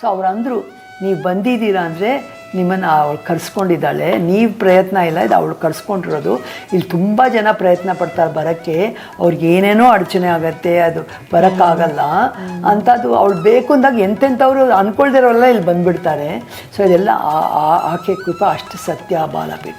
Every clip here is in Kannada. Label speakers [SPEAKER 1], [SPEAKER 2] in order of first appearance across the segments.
[SPEAKER 1] ಸೊ ಅವ್ರು ಅಂದರು ನೀವು ಬಂದಿದ್ದೀರಾ ಅಂದರೆ ನಿಮ್ಮನ್ನು ಅವಳು ಕರ್ಸ್ಕೊಂಡಿದ್ದಾಳೆ, ನೀವು ಪ್ರಯತ್ನ ಇಲ್ಲ, ಇದು ಅವಳು ಕರ್ಸ್ಕೊಂಡಿರೋದು. ಇಲ್ಲಿ ತುಂಬ ಜನ ಪ್ರಯತ್ನ ಪಡ್ತಾರೆ ಬರೋಕ್ಕೆ, ಅವ್ರಿಗೆ ಏನೇನೋ ಅಡಚಣೆ ಆಗತ್ತೆ, ಅದು ಬರೋಕ್ಕಾಗಲ್ಲ ಅಂಥದ್ದು ಅವಳು ಬೇಕು ಅಂದಾಗ ಎಂತೆಂಥವ್ರು ಅಂದ್ಕೊಳ್ದಿರೋಲ್ಲ ಇಲ್ಲಿ ಬಂದುಬಿಡ್ತಾರೆ. ಸೊ ಇದೆಲ್ಲ ಆಕೆ ಕೃಪ ಅಷ್ಟು ಸತ್ಯ ಬಾಲಪೀಠ.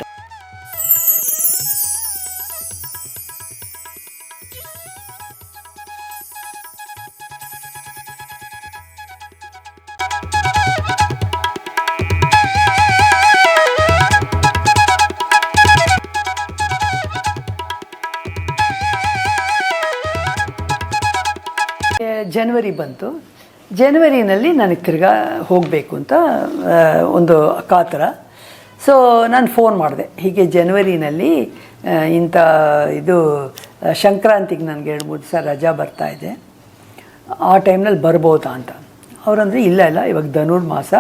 [SPEAKER 1] ಜನವರಿ ಬಂತು. ಜನವರಿನಲ್ಲಿ ನನಗೆ ತಿರ್ಗಾ ಹೋಗಬೇಕು ಅಂತ ಒಂದು ಕಾತರ. ಸೊ ನಾನು ಫೋನ್ ಮಾಡಿದೆ. ಹೀಗೆ ಜನವರಿನಲ್ಲಿ ಇಂಥ ಇದು ಸಂಕ್ರಾಂತಿಗೆ ನನಗೆ ಮೂರು ದಿವಸ ರಜಾ ಬರ್ತಾ ಇದೆ. ಆ ಟೈಮ್ನಲ್ಲಿ ಬರ್ಬೋದಾ ಅಂತ. ಅವರಂದರೆ, ಇಲ್ಲ ಇಲ್ಲ, ಇವಾಗ ಧನುರ್ಮಾಸ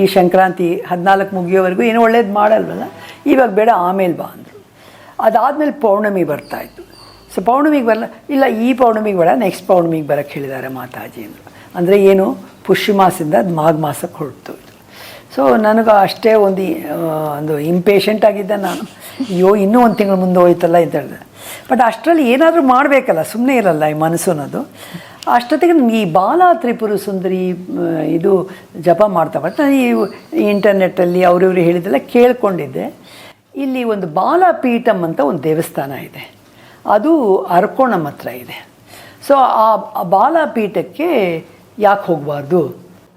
[SPEAKER 1] ಈ ಸಂಕ್ರಾಂತಿ ಹದಿನಾಲ್ಕು ಮುಗಿಯೋವರೆಗೂ ಏನು ಒಳ್ಳೇದು ಮಾಡಲ್ವಲ್ಲ? ಇವಾಗ ಬೇಡ, ಆಮೇಲೆ ಬಾ ಅಂದರು. ಅದಾದಮೇಲೆ ಪೌರ್ಣಮಿ ಬರ್ತಾಯಿತ್ತು ಸೊ ಪೌರ್ಣಮಿಗೆ ಬರಲ್ಲ ಇಲ್ಲ ಈ ಪೌರ್ಣಮಿಗೆ ಬೇಡ ನೆಕ್ಸ್ಟ್ ಪೌರ್ಣಮಿಗೆ ಬರಕ್ಕೆ ಹೇಳಿದ್ದಾರೆ ಮಾತಾಜಿ ಅಂದರು ಅಂದರೆ ಏನು ಪುಷ್ಯ ಮಾಸದಿಂದ ಮಾಘ ಮಾಸಕ್ಕೆ ಹೊರಟು ಸೊ ನನಗೆ ಅಷ್ಟೇ ಒಂದು ಒಂದು ಇಂಪೇಷಂಟ್ ಆಗಿದ್ದೆ ನಾನು ಅಯ್ಯೋ ಇನ್ನೂ ಒಂದು ತಿಂಗಳು ಮುಂದೆ ಹೋಯ್ತಲ್ಲ ಅಂತ ಹೇಳಿದೆ ಬಟ್ ಅಷ್ಟರಲ್ಲಿ ಏನಾದರೂ ಮಾಡಬೇಕಲ್ಲ ಸುಮ್ಮನೆ ಇರಲ್ಲ ಈ ಮನಸ್ಸು ಅನ್ನೋದು ಅಷ್ಟೊತ್ತಿಗೆ ಈ ಬಾಲ ತ್ರಿಪುರ ಸುಂದರಿ ಇದು ಜಪ ಮಾಡ್ತಾ ಬರ್ತಾ ಈ ಇಂಟರ್ನೆಟ್ಟಲ್ಲಿ ಅವ್ರಿವ್ರು ಹೇಳಿದ್ದೆಲ್ಲ ಕೇಳ್ಕೊಂಡಿದ್ದೆ ಇಲ್ಲಿ ಒಂದು ಬಾಲಪೀಠಂ ಅಂತ ಒಂದು ದೇವಸ್ಥಾನ ಇದೆ ಅದು ಅರ್ಕೋಣಂ ಹತ್ರ ಇದೆ. ಸೊ ಆ ಬಾಲಪೀಠಕ್ಕೆ ಯಾಕೆ ಹೋಗಬಾರ್ದು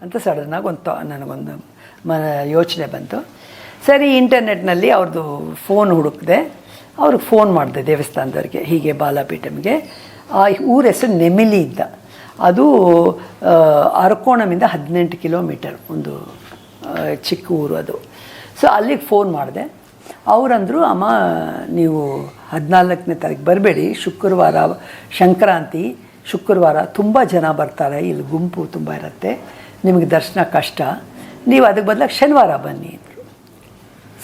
[SPEAKER 1] ಅಂತ ಸಡನ್ನಾಗಿ ಒಂದು ನನಗೊಂದು ಮ, ಯೋಚನೆ ಬಂತು. ಸರಿ ಇಂಟರ್ನೆಟ್ನಲ್ಲಿ ಅವ್ರದ್ದು ಫೋನ್ ಹುಡುಕಿದೆ, ಅವ್ರಿಗೆ ಫೋನ್ ಮಾಡಿದೆ ದೇವಸ್ಥಾನದವ್ರಿಗೆ, ಹೀಗೆ ಬಾಲಪೀಠಮ್ಗೆ ಆ ಊರ ಹೆಸರು ನೆಮಿಲಿ ಇದ್ದ ಅದು ಅರಕೋಣಮಿಂದ ಹದಿನೆಂಟು ಕಿಲೋಮೀಟರ್ ಒಂದು ಚಿಕ್ಕ ಊರು ಅದು. ಸೊ ಅಲ್ಲಿಗೆ ಫೋನ್ ಮಾಡಿದೆ. ಅವರಂದರು, ಅಮ್ಮ, ನೀವು ಹದಿನಾಲ್ಕನೇ ತಾರೀಕು ಬರಬೇಡಿ. ಶುಕ್ರವಾರ ಸಂಕ್ರಾಂತಿ, ಶುಕ್ರವಾರ ತುಂಬ ಜನ ಬರ್ತಾರೆ. ಇಲ್ಲಿ ಗುಂಪು ತುಂಬ ಇರುತ್ತೆ. ನಿಮಗೆ ದರ್ಶನ ಕಷ್ಟ. ನೀವು ಅದಕ್ಕೆ ಬದಲಾಗಿ ಶನಿವಾರ ಬನ್ನಿ. ಅಂದರು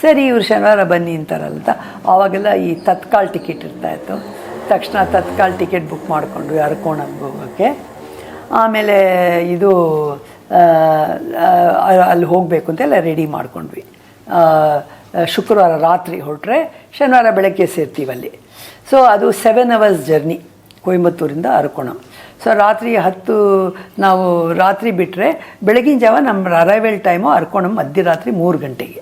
[SPEAKER 1] ಸರಿ, ಇವರು ಶನಿವಾರ ಬನ್ನಿ ಅಂತಾರಲ್ಲ ಅಂತ ಆವಾಗೆಲ್ಲ ಈ ತತ್ಕಾಲ್ ಟಿಕೆಟ್ ಇರ್ತಾಯಿತ್ತು ತಕ್ಷಣ ತತ್ಕಾಲ್ ಟಿಕೆಟ್ ಬುಕ್ ಮಾಡಿಕೊಂಡು ಅರ್ಕೋಣಕ್ಕೆ ಹೋಗೋಕ್ಕೆ ಆಮೇಲೆ ಇದು ಅಲ್ಲಿ ಹೋಗಬೇಕು ಅಂತೆಲ್ಲ ರೆಡಿ ಮಾಡ್ಕೊಂಡ್ವಿ. ಶುಕ್ರವಾರ ರಾತ್ರಿ ಹೊರಟ್ರೆ ಶನಿವಾರ ಬೆಳಗ್ಗೆ ಸೇರ್ತೀವಲ್ಲಿ. ಸೊ ಅದು ಸೆವೆನ್ ಅವರ್ಸ್ ಜರ್ನಿ ಕೊಯಂಬತ್ತೂರಿಂದ ಅರ್ಕೋಣ. ಸೊ ರಾತ್ರಿ ಹತ್ತು ನಾವು ರಾತ್ರಿ ಬಿಟ್ಟರೆ ಬೆಳಗಿನ ಜಾವ ನಮ್ಮ ಅರೈವಲ್ ಟೈಮು ಅರ್ಕೋಣಂ ಮಧ್ಯರಾತ್ರಿ ಮೂರು ಗಂಟೆಗೆ.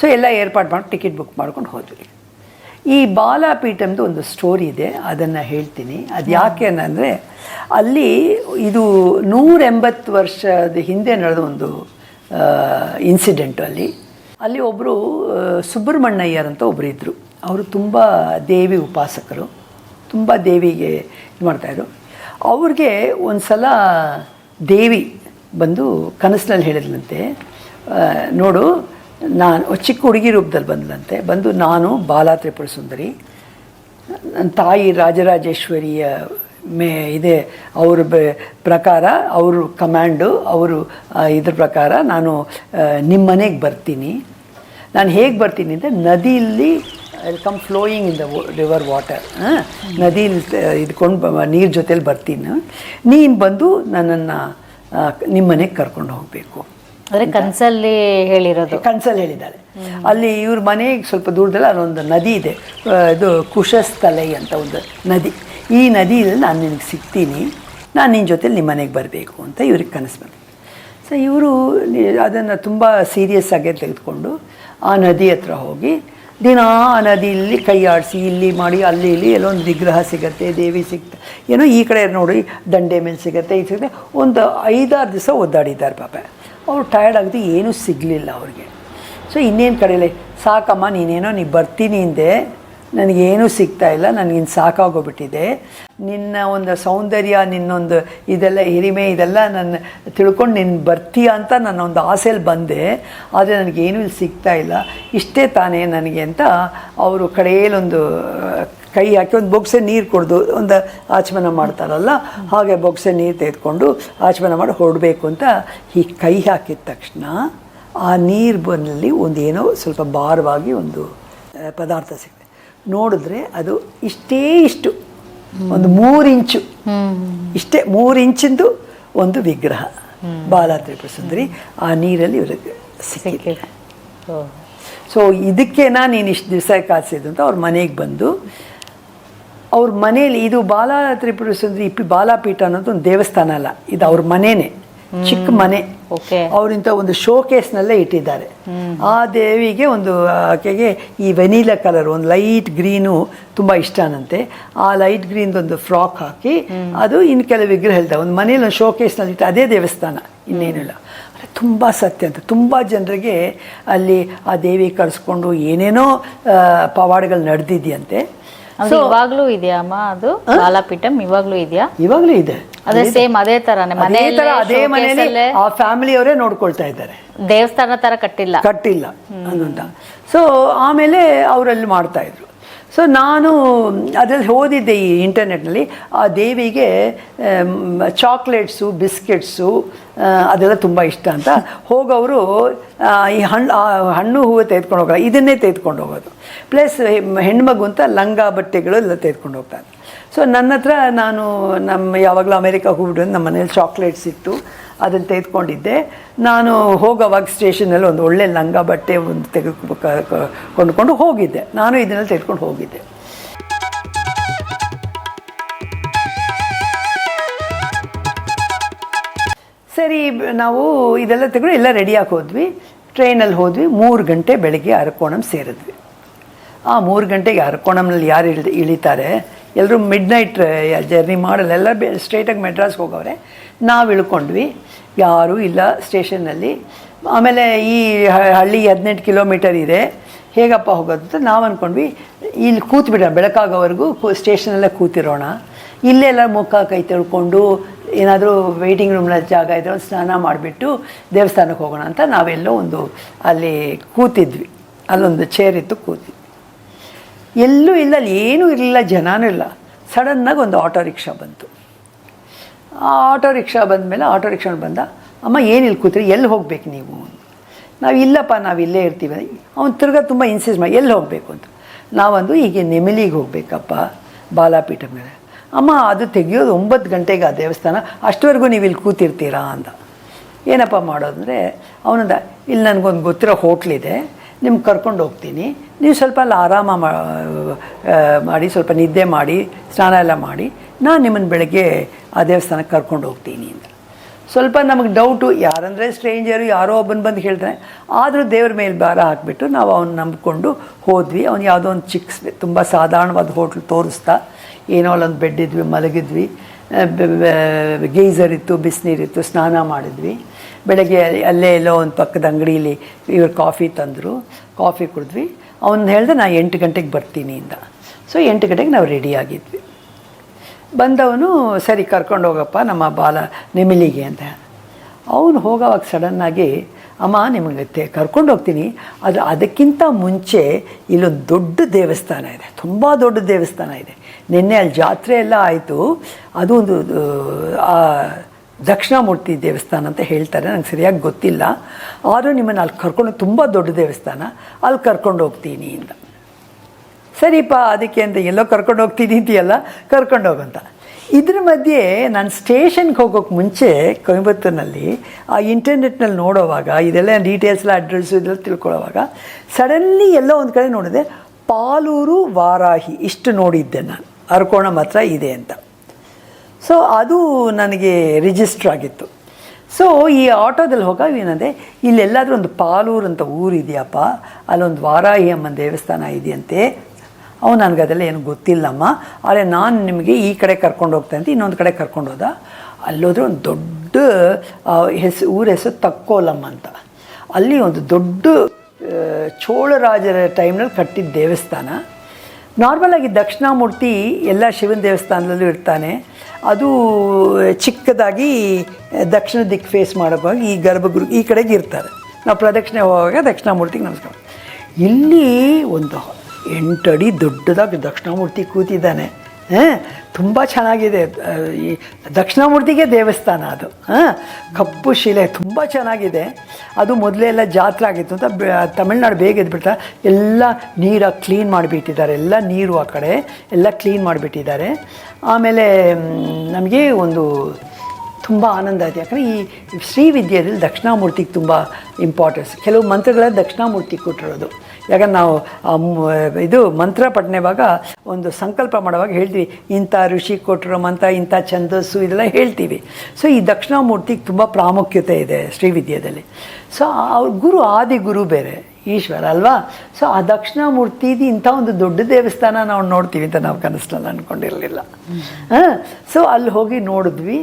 [SPEAKER 1] ಸೊ ಎಲ್ಲ ಏರ್ಪಾಡು ಮಾಡಿ ಟಿಕೆಟ್ ಬುಕ್ ಮಾಡ್ಕೊಂಡು ಹೋದ್ವಿ. ಈ ಬಾಲಾಪೀಠಮ್ದು ಒಂದು ಸ್ಟೋರಿ ಇದೆ ಅದನ್ನು ಹೇಳ್ತೀನಿ. ಅದು ಯಾಕೆ ಅಂದರೆ ಅಲ್ಲಿ ಇದು ನೂರ ಎಂಬತ್ತು ವರ್ಷದ ಹಿಂದೆ ನಡೆದ ಒಂದು ಇನ್ಸಿಡೆಂಟು ಅಲ್ಲಿ. ಅಲ್ಲಿ ಒಬ್ಬರು ಸುಬ್ರಹ್ಮಣ್ಯಯ್ಯರ್ ಅಂತ ಒಬ್ಬರು ಇದ್ದರು ಅವರು ತುಂಬ ದೇವಿ ಉಪಾಸಕರು, ತುಂಬ ದೇವಿಗೆ ಇದು ಮಾಡ್ತಾಯಿದ್ರು ಅವ್ರಿಗೆ ಒಂದು ಸಲ ದೇವಿ ಬಂದು ಕನಸಿನಲ್ಲಿ ಹೇಳಿದ್ಲಂತೆ ನೋಡು, ನಾನು ಚಿಕ್ಕ ಹುಡುಗಿ ರೂಪದಲ್ಲಿ ಬಂದ್ಲಂತೆ, ಬಂದು ನಾನು ಬಾಲಾ ತ್ರಿಪುರ ಸುಂದರಿ ನನ್ನ ತಾಯಿ ರಾಜರಾಜೇಶ್ವರಿಯ ಮೇ ಇದೆ ಅವ್ರ ಪ್ರಕಾರ ಅವರು ಕಮ್ಯಾಂಡು ಅವರು ಇದ್ರ ಪ್ರಕಾರ ನಾನು ನಿಮ್ಮ ಮನೆಗೆ ಬರ್ತೀನಿ. ನಾನು ಹೇಗೆ ಬರ್ತೀನಿ ಅಂದರೆ ನದಿಯಲ್ಲಿ come flowing in the river water ನದಿಲಿ ಇದ್ಕೊಂಡು ನೀರು ಜೊತೇಲಿ ಬರ್ತೀನಿ. ನೀನು ಬಂದು ನನ್ನನ್ನು ನಿಮ್ಮ ಮನೆಗೆ ಕರ್ಕೊಂಡು ಹೋಗಬೇಕು.
[SPEAKER 2] ಅಂದರೆ ಕನ್ಸಲ್ಲಿ ಹೇಳಿರೋದು.
[SPEAKER 1] ಕನ್ಸಲ್ಲಿ ಹೇಳಿದ್ದಾಳೆ ಅಲ್ಲಿ ಇವ್ರ ಮನೆಗೆ ಸ್ವಲ್ಪ ದೂರದಲ್ಲಿ ಅಲ್ಲೊಂದು ನದಿ ಇದೆ. ಇದು ಕುಶಸ್ಥಲೈ ಅಂತ ಒಂದು ನದಿ. ಈ ನದಿಯಲ್ಲಿ ನಾನು ನಿನಗೆ ಸಿಗ್ತೀನಿ. ನಾನು ನಿನ್ನ ಜೊತೆಲಿ ನಿಮ್ಮ ಮನೆಗೆ ಬರಬೇಕು ಅಂತ ಇವ್ರಿಗೆ ಕನಸು ಬಂತು. ಸೊ ಇವರು ಅದನ್ನು ತುಂಬ ಸೀರಿಯಸ್ ಆಗಿ ತೆಗೆದುಕೊಂಡು ಆ ನದಿ ಹತ್ರ ಹೋಗಿ ದಿನ ಆ ನದಿಯಲ್ಲಿ ಕೈ ಆಡಿಸಿ ಇಲ್ಲಿ ಮಾಡಿ, ಅಲ್ಲಿ ಇಲ್ಲಿ ಎಲ್ಲೋ ಒಂದು ವಿಗ್ರಹ ಸಿಗತ್ತೆ, ದೇವಿ ಸಿಗ್ತದೆ ಏನೋ ಈ ಕಡೆ ನೋಡಿ ದಂಡೆ ಮೇಲೆ ಸಿಗತ್ತೆ, ಇದು ಸಿಗುತ್ತೆ. ಒಂದು ಐದಾರು ದಿವಸ ಒದ್ದಾಡಿದ್ದಾರೆ ಪಾಪ. ಅವ್ರು ಟಯರ್ಡ್ ಆಗಿದೆ ಏನೂ ಸಿಗಲಿಲ್ಲ ಅವ್ರಿಗೆ. ಸೊ ಇನ್ನೇನು ಕಡೆಯಲ್ಲಿ ಸಾಕಮ್ಮ, ನೀನೇನೋ ನೀ ಬರ್ತೀನಿ ಹಿಂದೆ ನನಗೇನೂ ಸಿಗ್ತಾ ಇಲ್ಲ ನನಗಿನ್ನು ಸಾಕಾಗೋಗ್ಬಿಟ್ಟಿದೆ. ನಿನ್ನ ಒಂದು ಸೌಂದರ್ಯ, ನಿನ್ನೊಂದು ಇದೆಲ್ಲ, ಹಿರಿಮೆ ಇದೆಲ್ಲ ನನ್ನ ತಿಳ್ಕೊಂಡು ನಿನ್ನ ಬರ್ತೀಯ ಅಂತ ನನ್ನ ಒಂದು ಆಸೆಯಲ್ಲಿ ಬಂದೆ. ಆದರೆ ನನಗೇನು ಇಲ್ಲಿ ಸಿಗ್ತಾ ಇಲ್ಲ. ಇಷ್ಟೇ ತಾನೇ ನನಗೆ ಅಂತ ಅವರು ಕಡೆಯಲ್ಲೊಂದು ಕೈ ಹಾಕಿ ಒಂದು ಬೊಗ್ಸೆ ನೀರು ಕೊಡ್ದು ಒಂದು ಆಚಮನ ಮಾಡ್ತಾರಲ್ಲ, ಹಾಗೆ ಬೊಗ್ಸೆ ನೀರು ತೆಗೆದುಕೊಂಡು ಆಚಮನ ಮಾಡಿ ಹೊರಡಬೇಕು ಅಂತ ಈ ಕೈ ಹಾಕಿದ ತಕ್ಷಣ ಆ ನೀರು ಬಂದಲ್ಲಿ ಒಂದೇನೋ ಸ್ವಲ್ಪ ಭಾರವಾಗಿ ಒಂದು ಪದಾರ್ಥ ಸಿಗ್ತದೆ. ನೋಡಿದ್ರೆ ಅದು ಇಷ್ಟೇ ಇಷ್ಟು. ಒಂದು ಮೂರು ಇಂಚು ಇಷ್ಟೇ ಮೂರು ಇಂಚಿಂದು ಒಂದು ವಿಗ್ರಹ. ಬಾಲ ತ್ರಿಪುರ ಸುಂದರಿ ಆ ನೀರಲ್ಲಿ ಇವ್ರಿಗೆ ಸಿಕ್ಕಿದೆ.
[SPEAKER 2] ಸೊ ಇದಕ್ಕೆ
[SPEAKER 1] ಸೊ ಇದಕ್ಕೇನಾ ನೀನು ಇಷ್ಟು ದಿವಸ ಕಾಸಿದ್ದು ಅಂತ ಅವ್ರ ಮನೆಗೆ ಬಂದು ಅವ್ರ ಮನೇಲಿ ಇದು ಬಾಲ ತ್ರಿಪುರ ಸುಂದರಿ ಇಪ್ಪಿ ಬಾಲಾಪೀಠ ಅನ್ನೋದು ಒಂದು ದೇವಸ್ಥಾನ ಅಲ್ಲ. ಇದು ಅವ್ರ ಮನೇನೆ. ಚಿಕ್ಕ ಮನೆ.
[SPEAKER 2] ಓಕೆ.
[SPEAKER 1] ಅವರಿಂತ ಒಂದು ಶೋಕೇಸ್ನಲ್ಲೇ ಇಟ್ಟಿದ್ದಾರೆ. ಆ ದೇವಿಗೆ ಒಂದು ಆಕೆಗೆ ಈ ವೆನಿಲಾ ಕಲರ್ ಒಂದು ಲೈಟ್ ಗ್ರೀನು ತುಂಬ ಇಷ್ಟನಂತೆ. ಆ ಲೈಟ್ ಗ್ರೀನ್ ಒಂದು ಫ್ರಾಕ್ ಹಾಕಿ ಅದು ಇನ್ನು ಕೆಲವು ವಿಗ್ರಹ ಹೇಳ್ತಾರೆ ಒಂದು ಮನೇಲಿ ಒಂದು ಶೋಕೇಸ್ನಲ್ಲಿ ಇಟ್ಟು ಅದೇ ದೇವಸ್ಥಾನ ಇನ್ನೇನಿಲ್ಲ. ಅಂದರೆ ತುಂಬ ಸತ್ಯ ಅಂತ. ತುಂಬ ಜನರಿಗೆ ಅಲ್ಲಿ ಆ ದೇವಿ ಕರೆಸ್ಕೊಂಡು ಏನೇನೋ ಪವಾಡಗಳು ನಡೆದಿದೆಯಂತೆ.
[SPEAKER 2] ಅದು ಇವಾಗ್ಲೂ ಇದೆಯಾ ಅಮ್ಮ ಅದು? ಬಾಲಾಪೀಠಂ ಇವಾಗ್ಲೂ ಇದೆಯಾ?
[SPEAKER 1] ಇವಾಗ್ಲೂ ಇದೆ.
[SPEAKER 2] ಅದೇ ಸೇಮ್ ಅದೇ ತರಾನೇ
[SPEAKER 1] ಅದೇ ತರ ಅದೇ
[SPEAKER 2] ಮನೆಯಲ್ಲಿ
[SPEAKER 1] ಆ ಫ್ಯಾಮಿಲಿಯವರೇ ನೋಡ್ಕೊಳ್ತಾ ಇದ್ದಾರೆ.
[SPEAKER 2] ದೇವಸ್ಥಾನ ತರ ಕಟ್ಟಿಲ್ಲ.
[SPEAKER 1] ಕಟ್ಟಿಲ್ಲ ಅಂತ ಸೊ ಆಮೇಲೆ ಅವರಲ್ಲಿ ಮಾಡ್ತಾ ಇದ್ರು. ಸೊ ನಾನು ಅದರಲ್ಲಿ ಓದಿದ್ದೆ ಈ ಇಂಟರ್ನೆಟ್ನಲ್ಲಿ ಆ ದೇವಿಗೆ ಚಾಕ್ಲೇಟ್ಸು ಬಿಸ್ಕೆಟ್ಸು ಅದೆಲ್ಲ ತುಂಬ ಇಷ್ಟ ಅಂತ ಹೋಗೋರು ಈ ಹಣ್ಣು ಹಣ್ಣು ಹೂವು ತೆಗೆದುಕೊಂಡು ಹೋಗಲ್ಲ, ಇದನ್ನೇ ತೆಗೆದುಕೊಂಡು ಹೋಗೋದು. ಪ್ಲಸ್ ಹೆಣ್ಮಗು ಅಂತ ಲಂಗ ಬಟ್ಟೆಗಳು ಎಲ್ಲ ತೆಗೆದುಕೊಂಡು ಹೋಗ್ತಾರೆ. ಸೊ ನನ್ನ ಹತ್ರ ನಾನು ನಮ್ಮ ಯಾವಾಗಲೂ ಅಮೇರಿಕಾ ಹೋಗ್ಬಿಟ್ಟು ನಮ್ಮ ಮನೇಲಿ ಚಾಕ್ಲೇಟ್ಸ್ ಇತ್ತು, ಅದನ್ನು ತೆಗೆದುಕೊಂಡಿದ್ದೆ. ನಾನು ಹೋಗೋವಾಗ ಸ್ಟೇಷನಲ್ಲಿ ಒಂದು ಒಳ್ಳೆ ಲಂಗ ಬಟ್ಟೆ ಒಂದು ತೆಗೆದು ಕ- ಕ- ಹೋಗಿದ್ದೆ. ನಾನು ಇದನ್ನೆಲ್ಲ ತೆಗೆದುಕೊಂಡು ಹೋಗಿದ್ದೆ. ಸರಿ, ನಾವು ಇದೆಲ್ಲ ತೆಗೆದು ಎಲ್ಲ ರೆಡಿಯಾಗಿ ಹೋದ್ವಿ. ಟ್ರೈನಲ್ಲಿ ಹೋದ್ವಿ. ಮೂರು ಗಂಟೆ ಬೆಳಗ್ಗೆ ಅರಕೋಣಂ ಸೇರಿದ್ವಿ. ಆ ಮೂರು ಗಂಟೆಗೆ ಅರಕೋಣಂನಲ್ಲಿ ಯಾರು ಇಳಿ, ಇಳಿತಾರೆ? ಎಲ್ಲರೂ ಮಿಡ್ ನೈಟ್ ಜರ್ನಿ ಮಾಡಲ್ಲ. ಎಲ್ಲ ಬೆ ಸ್ಟ್ರೈಟಾಗಿ ಮೆಡ್ರಾಸ್ಗೆ ಹೋಗವ್ರೆ. ನಾವು ಇಳ್ಕೊಂಡ್ವಿ. ಯಾರೂ ಇಲ್ಲ ಸ್ಟೇಷನ್ನಲ್ಲಿ. ಆಮೇಲೆ ಈ ಹಳ್ಳಿ ಹದಿನೆಂಟು ಕಿಲೋಮೀಟರ್ ಇದೆ. ಹೇಗಪ್ಪ ಹೋಗೋದು ಅಂತ ನಾವು ಅಂದ್ಕೊಂಡ್ವಿ ಇಲ್ಲಿ ಕೂತ್ಬಿಡೋಣ, ಬೆಳಕಾಗೋವರೆಗೂ ಸ್ಟೇಷನಲ್ಲೇ ಕೂತಿರೋಣ. ಇಲ್ಲೆಲ್ಲ ಮುಖ, ಕೈ ತೊಳ್ಕೊಂಡು ಏನಾದರೂ ವೆಯ್ಟಿಂಗ್ ರೂಮ್ನ ಜಾಗ ಒಂದು ಸ್ನಾನ ಮಾಡಿಬಿಟ್ಟು ದೇವಸ್ಥಾನಕ್ಕೆ ಹೋಗೋಣ ಅಂತ ನಾವೆಲ್ಲೋ ಒಂದು ಅಲ್ಲಿ ಕೂತಿದ್ವಿ. ಅಲ್ಲೊಂದು ಚೇರ್ ಇತ್ತು ಕೂತಿ ಎಲ್ಲೂ ಇಲ್ಲ, ಅಲ್ಲಿ ಏನೂ ಇರಲಿಲ್ಲ, ಜನನೂ ಇಲ್ಲ. ಸಡನ್ನಾಗಿ ಒಂದು ಆಟೋ ರಿಕ್ಷಾ ಬಂತು. ಆ ಆಟೋ ರಿಕ್ಷಾ ಬಂದಮೇಲೆ ಆಟೋ ರಿಕ್ಷಾ ಬಂದ, ಅಮ್ಮ ಏನಿಲ್ಲ ಕೂತ್ರಿ? ಎಲ್ಲಿ ಹೋಗ್ಬೇಕು ನೀವು? ನಾವು, ಇಲ್ಲಪ್ಪ, ನಾವು ಇಲ್ಲೇ ಇರ್ತೀವಿ. ಅವ್ನು ತಿರ್ಗಾ ತುಂಬ ಇನ್ಸಿಸ್ಟ್ ಮಾಡಿ, ಎಲ್ಲಿ ಹೋಗಬೇಕು? ಅಂತ. ನಾವಂದು, ಹೀಗೆ ನೆಮಿಲಿಗೆ ಹೋಗಬೇಕಪ್ಪ, ಬಾಲಾಪೀಠ ಮೇಲೆ. ಅಮ್ಮ, ಅದು ತೆಗಿಯೋದು ಒಂಬತ್ತು ಗಂಟೆಗೆ ಆ ದೇವಸ್ಥಾನ, ಅಷ್ಟವರೆಗೂ ನೀವು ಇಲ್ಲಿ ಕೂತಿರ್ತೀರಾ ಅಂತ. ಏನಪ್ಪ ಮಾಡೋದಂದರೆ, ಅವನಂದ, ಇಲ್ಲಿ ನನಗೊಂದು ಗೊತ್ತಿರೋ ಹೋಟ್ಲಿದೆ ನಿಮ್ಗೆ ಕರ್ಕೊಂಡು ಹೋಗ್ತೀನಿ. ನೀವು ಸ್ವಲ್ಪ ಅಲ್ಲಿ ಆರಾಮ ಮಾಡಿ, ಸ್ವಲ್ಪ ನಿದ್ದೆ ಮಾಡಿ, ಸ್ನಾನ ಎಲ್ಲ ಮಾಡಿ, ನಾನು ನಿಮ್ಮನ್ನು ಬೆಳಗ್ಗೆ ಆ ದೇವಸ್ಥಾನಕ್ಕೆ ಕರ್ಕೊಂಡು ಹೋಗ್ತೀನಿ ಅಂತ. ಸ್ವಲ್ಪ ನಮಗೆ ಡೌಟು ಯಾರಂದರೆ ಸ್ಟ್ರೇಂಜರು ಯಾರೋ ಒಬ್ಬನ ಬಂದು ಹೇಳ್ತಾನೆ ಆದರೂ ದೇವ್ರ ಮೇಲೆ ಭಾರ ಹಾಕಿಬಿಟ್ಟು ನಾವು ಅವ್ನು ನಂಬಿಕೊಂಡು ಹೋದ್ವಿ. ಅವ್ನು ಯಾವುದೋ ಒಂದು ಚಿಕ್ಸ್, ತುಂಬ ಸಾಧಾರಣವಾದ ಹೋಟ್ಲು ತೋರಿಸ್ತಾ ಏನೋ ಅಲ್ಲೊಂದು ಬೆಡ್ ಇದ್ವಿ ಮಲಗಿದ್ವಿ ಗೀಝರ್ ಇತ್ತು ಬಿಸಿನೀರಿತ್ತು ಸ್ನಾನ ಮಾಡಿದ್ವಿ. ಬೆಳಗ್ಗೆ ಅಲ್ಲಿ- ಎಲ್ಲೋ ಒಂದು ಪಕ್ಕದ ಅಂಗಡೀಲಿ ಇವ್ರು ಕಾಫಿ ತಂದರು. ಕಾಫಿ ಕುಡಿದ್ವಿ. ಅವ್ನು ಹೇಳ್ದೆ, ನಾ ಎಂಟು ಗಂಟೆಗೆ ಬರ್ತೀನಿ ಇಂದ ಸೊ ಎಂಟು ಗಂಟೆಗೆ ನಾವು ರೆಡಿ ಆಗಿದ್ವಿ. ಬಂದವನು, ಸರಿ, ಕರ್ಕೊಂಡು ಹೋಗಪ್ಪ, ನಮ್ಮ ಬಾಲ ನೆಮಿಲಿಗೆ ಅಂತ ಅವನು ಹೋಗೋವಾಗ ಸಡನ್ನಾಗಿ ಅಮ್ಮ, ನಿಮಗೆ ಕರ್ಕೊಂಡು ಹೋಗ್ತೀನಿ. ಅದು, ಅದಕ್ಕಿಂತ ಮುಂಚೆ ಇಲ್ಲೊಂದು ದೊಡ್ಡ ದೇವಸ್ಥಾನ ಇದೆ. ತುಂಬ ದೊಡ್ಡ ದೇವಸ್ಥಾನ ಇದೆ. ನಿನ್ನೆ ಅಲ್ಲಿ ಜಾತ್ರೆ ಎಲ್ಲ ಆಯಿತು. ಅದು ಒಂದು ದಕ್ಷಿಣಾಮೂರ್ತಿ ದೇವಸ್ಥಾನ ಅಂತ ಹೇಳ್ತಾರೆ, ನಂಗೆ ಸರಿಯಾಗಿ ಗೊತ್ತಿಲ್ಲ. ಆದರೂ ನಿಮ್ಮನ್ನು ಅಲ್ಲಿ ಕರ್ಕೊಂಡು, ತುಂಬ ದೊಡ್ಡ ದೇವಸ್ಥಾನ, ಅಲ್ಲಿ ಕರ್ಕೊಂಡು ಹೋಗ್ತೀನಿ ಅಂತ. ಸರಿಪ್ಪ, ಅದಕ್ಕೆ ಅಂತ ಎಲ್ಲೋ ಕರ್ಕೊಂಡು ಹೋಗ್ತೀನಿ ಅಂತೀಯಲ್ಲ, ಕರ್ಕೊಂಡು ಹೋಗಂತ ಇದ್ರ ಮಧ್ಯೆ ನಾನು ಸ್ಟೇಷನ್ಗೆ ಹೋಗೋಕ್ಕೆ ಮುಂಚೆ ಕೊಯಂಬತ್ತೂರಿನಲ್ಲಿ, ಆ ಇಂಟರ್ನೆಟ್ನಲ್ಲಿ ನೋಡೋವಾಗ, ಇದೆಲ್ಲ ಡೀಟೇಲ್ಸ್ ಎಲ್ಲ ಇದೆಲ್ಲ ತಿಳ್ಕೊಳ್ಳೋವಾಗ ಸಡನ್ಲಿ ಎಲ್ಲೋ ಒಂದು ಕಡೆ ನೋಡಿದೆ, ಪಾಲೂರು ವಾರಾಹಿ, ಇಷ್ಟು ನೋಡಿದ್ದೆ ನಾನು. ಅರ್ಕೋಣಂ ಮಾತ್ರ ಇದೆ ಅಂತ. ಸೊ ಅದು ನನಗೆ ರಿಜಿಸ್ಟ್ರ್ ಆಗಿತ್ತು. ಸೊ ಈ ಆಟೋದಲ್ಲಿ ಹೋಗಾಗ ಏನಂದರೆ, ಇಲ್ಲೆಲ್ಲಾದರೂ ಒಂದು ಪಾಲೂರು ಅಂತ ಊರಿದೆಯಪ್ಪ ಅಲ್ಲೊಂದು ವಾರಾಹಿ ಅಮ್ಮನ ದೇವಸ್ಥಾನ ಇದೆಯಂತೆ, ಅವು ನನಗೆ ಅದೆಲ್ಲ ಏನು ಗೊತ್ತಿಲ್ಲಮ್ಮ. ಆದರೆ ನಾನು ನಿಮಗೆ ಈ ಕಡೆ ಕರ್ಕೊಂಡು ಹೋಗ್ತೇನೆ ಅಂತ ಇನ್ನೊಂದು ಕಡೆ ಕರ್ಕೊಂಡು ಹೋದ. ಅಲ್ಲೋದ್ರೆ ಒಂದು ದೊಡ್ಡ ಹೆಸರು ಊರ ಹೆಸರು ತಕ್ಕೋಲಮ್ಮ ಅಂತ. ಅಲ್ಲಿ ಒಂದು ದೊಡ್ಡ ಚೋಳರಾಜರ ಟೈಮ್ನಲ್ಲಿ ಕಟ್ಟಿದ ದೇವಸ್ಥಾನ. ನಾರ್ಮಲ್ ಆಗಿ ದಕ್ಷಿಣಾಮೂರ್ತಿ ಎಲ್ಲ ಶಿವನ ದೇವಸ್ಥಾನದಲ್ಲೂ ಇರ್ತಾನೆ. ಅದು ಚಿಕ್ಕದಾಗಿ ದಕ್ಷಿಣ ದಿಕ್ ಫೇಸ್ ಮಾಡೋಕ್ಕಾಗಿ ಈ ಗರ್ಭಗುರು ಈ ಕಡೆಗೆ ಇರ್ತಾರೆ. ನಾವು ಪ್ರದಕ್ಷಿಣೆ ಹೋಗುವಾಗ ದಕ್ಷಿಣಾಮೂರ್ತಿಗೆ ನಮಸ್ಕಾರ. ಇಲ್ಲಿ ಒಂದು ಎಂಟು ಅಡಿ ದೊಡ್ಡದಾಗಿ ದಕ್ಷಿಣಾಮೂರ್ತಿ ಕೂತಿದ್ದಾನೆ. ತುಂಬ ಚೆನ್ನಾಗಿದೆ. ಈ ದಕ್ಷಿಣಾಮೂರ್ತಿಗೆ ದೇವಸ್ಥಾನ ಅದು. ಹಾಂ? ಕಪ್ಪು ಶಿಲೆ ತುಂಬ ಚೆನ್ನಾಗಿದೆ. ಅದು ಮೊದಲೆಲ್ಲ ಜಾತ್ರೆ ಆಗಿತ್ತು ಅಂತ ತಮಿಳ್ನಾಡು ಬೇಗ ಎದ್ಬಿಡ್ತಾರೆ ಎಲ್ಲ ನೀರಾಗಿ ಕ್ಲೀನ್ ಮಾಡಿಬಿಟ್ಟಿದ್ದಾರೆ. ಎಲ್ಲ ನೀರು ಆ ಕಡೆ, ಎಲ್ಲ ಕ್ಲೀನ್ ಮಾಡಿಬಿಟ್ಟಿದ್ದಾರೆ. ಆಮೇಲೆ ನಮಗೆ ಒಂದು ತುಂಬ ಆನಂದ ಆಯಿತು ಯಾಕಂದರೆ ಈ ಶ್ರೀವಿದ್ಯೆಯಲ್ಲಿ ದಕ್ಷಿಣಾಮೂರ್ತಿಗೆ ತುಂಬ ಇಂಪಾರ್ಟೆನ್ಸ್ ಕೆಲವು ಮಂತ್ರಗಳ ದಕ್ಷಿಣಾಮೂರ್ತಿ ಕೊಟ್ಟಿರೋದು. ಯಾಕಂದ್ರೆ ನಾವು ಇದು ಮಂತ್ರ ಪಠಣೆವಾಗ ಒಂದು ಸಂಕಲ್ಪ ಮಾಡುವಾಗ ಹೇಳ್ತೀವಿ ಇಂಥ ಋಷಿ ಕೊಟ್ಟಿರೋ ಮಂತ್ರ ಇಂಥ ಛಂದಸ್ಸು ಇದೆಲ್ಲ ಹೇಳ್ತೀವಿ. ಸೊ ಈ ದಕ್ಷಿಣಾಮೂರ್ತಿಗೆ ತುಂಬ ಪ್ರಾಮುಖ್ಯತೆ ಇದೆ ಶ್ರೀವಿದ್ಯೆಯಲ್ಲಿ ಸೊ ಅವ್ರ ಗುರು ಆದಿ ಗುರು ಬೇರೆ ಈಶ್ವರ ಅಲ್ವಾ? ಸೊ ಆ ದಕ್ಷಿಣಾಮೂರ್ತಿದು ಇಂಥ ಒಂದು ದೊಡ್ಡ ದೇವಸ್ಥಾನ ನಾವು ನೋಡ್ತೀವಿ ಅಂತ ನಾವು ಕನಸಲ್ಲಿ ಅಂದ್ಕೊಂಡಿರಲಿಲ್ಲ ಹಾಂ? ಸೊ ಅಲ್ಲಿ ಹೋಗಿ ನೋಡಿದ್ವಿ